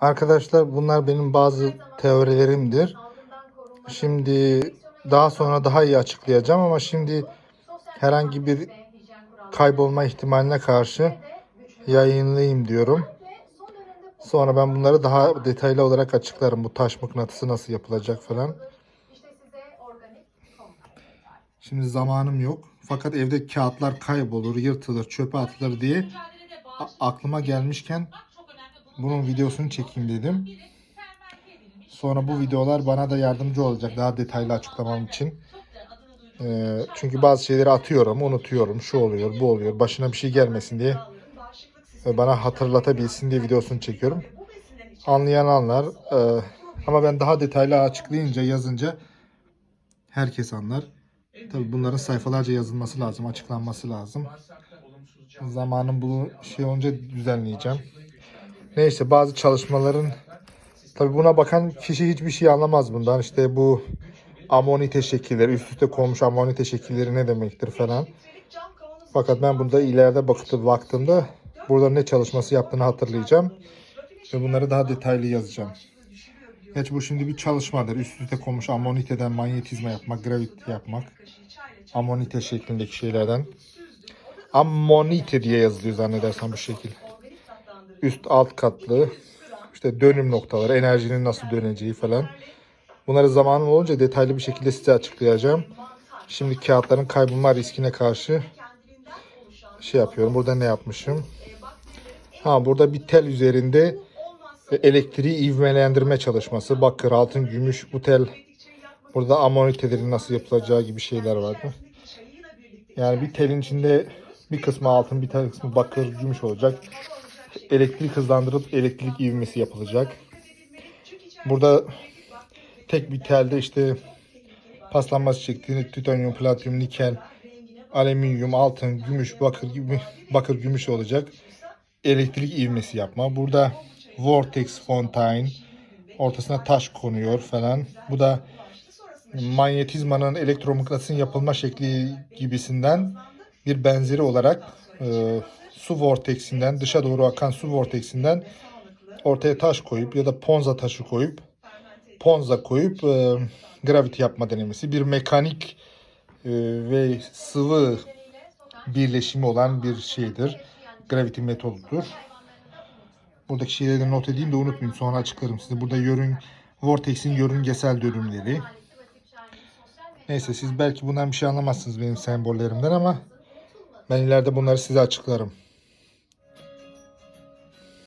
Arkadaşlar bunlar benim bazı teorilerimdir. Şimdi daha sonra daha iyi açıklayacağım ama şimdi herhangi bir kaybolma ihtimaline karşı yayınlayayım diyorum. Sonra ben bunları daha detaylı olarak açıklarım. Bu taş mıknatısı nasıl yapılacak falan. Şimdi zamanım yok. Fakat evde kağıtlar kaybolur, yırtılır, çöpe atılır diye aklıma gelmişken bunun videosunu çekeyim dedim. Sonra bu videolar bana da yardımcı olacak daha detaylı açıklamam için. Ee, çünkü bazı şeyleri atıyorum, unutuyorum. Şu oluyor, bu oluyor. Başına bir şey gelmesin diye bana hatırlatabilsin diye videosunu çekiyorum. Anlayan anlar. Ee, ama ben daha detaylı açıklayınca, yazınca herkes anlar. Tabii bunların sayfalarca yazılması lazım, açıklanması lazım. Zamanım bu şey olunca düzenleyeceğim. Neyse bazı çalışmaların tabii buna bakan kişi hiçbir şey anlamaz bundan. İşte bu amonite şekilleri, üst üste konmuş amonite şekilleri ne demektir falan. Fakat ben bunda ileride bakıp baktığımda burada ne çalışması yaptığını hatırlayacağım. Ve bunları daha detaylı yazacağım. Geç bu şimdi bir çalışmadır. Üst üste konmuş amoniteden manyetizma yapmak, gravity yapmak. Amonite şeklindeki şeylerden. Ammonite diye yazılıyor zannedersem bu şekil. Üst alt katlı. işte dönüm noktaları, enerjinin nasıl döneceği falan. Bunları zamanım olunca detaylı bir şekilde size açıklayacağım. Şimdi kağıtların kaybolma riskine karşı şey yapıyorum. Burada ne yapmışım? Ha burada bir tel üzerinde elektriği ivmelendirme çalışması. Bakır, altın, gümüş, bu tel. Burada amonitelerin nasıl yapılacağı gibi şeyler vardı. Yani bir telin içinde bir kısmı altın, bir kısmı bakır, gümüş olacak. Elektrik hızlandırıp elektrik ivmesi yapılacak. Burada tek bir telde işte paslanması çektiğinde titanyum, platinum, nikel, alüminyum, altın, gümüş, bakır gibi bakır gümüş olacak. Elektrik ivmesi yapma. Burada vortex fontaine ortasına taş konuyor falan. Bu da manyetizmanın elektromıknatısın yapılma şekli gibisinden bir benzeri olarak e, su vorteksinden dışa doğru akan su vorteksinden ortaya taş koyup ya da ponza taşı koyup ponza koyup e, gravity yapma denemesi. Bir mekanik e, ve sıvı birleşimi olan bir şeydir. Gravity metodudur. Buradaki şeyleri de not edeyim de unutmayayım. Sonra açıklarım size. Burada yörün, Vortex'in yörüngesel dönümleri. Neyse siz belki bundan bir şey anlamazsınız benim sembollerimden ama ben ileride bunları size açıklarım.